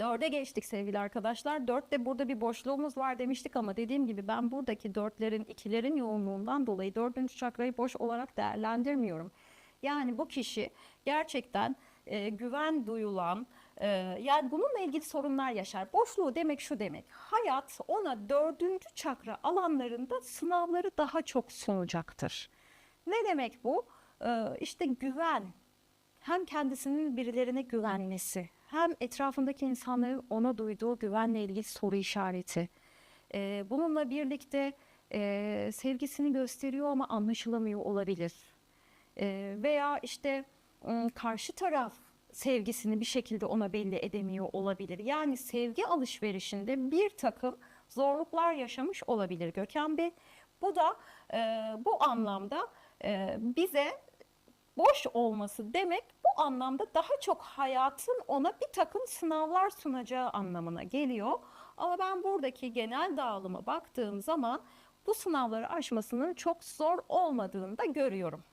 Dörde geçtik sevgili arkadaşlar. Dörtte burada bir boşluğumuz var demiştik ama dediğim gibi ben buradaki dörtlerin, ikilerin yoğunluğundan dolayı dördüncü çakrayı boş olarak değerlendirmiyorum. Yani bu kişi gerçekten e, güven duyulan, e, yani bununla ilgili sorunlar yaşar. Boşluğu demek şu demek. Hayat ona dördüncü çakra alanlarında sınavları daha çok sunacaktır. Ne demek bu? Ee, işte güven, hem kendisinin birilerine güvenmesi, hem etrafındaki insanların ona duyduğu güvenle ilgili soru işareti. Ee, bununla birlikte e, sevgisini gösteriyor ama anlaşılamıyor olabilir. Ee, veya işte karşı taraf sevgisini bir şekilde ona belli edemiyor olabilir. Yani sevgi alışverişinde bir takım zorluklar yaşamış olabilir Gökhan Bey. Bu da e, bu anlamda e, bize boş olması demek bu anlamda daha çok hayatın ona bir takım sınavlar sunacağı anlamına geliyor. Ama ben buradaki genel dağılıma baktığım zaman bu sınavları aşmasının çok zor olmadığını da görüyorum.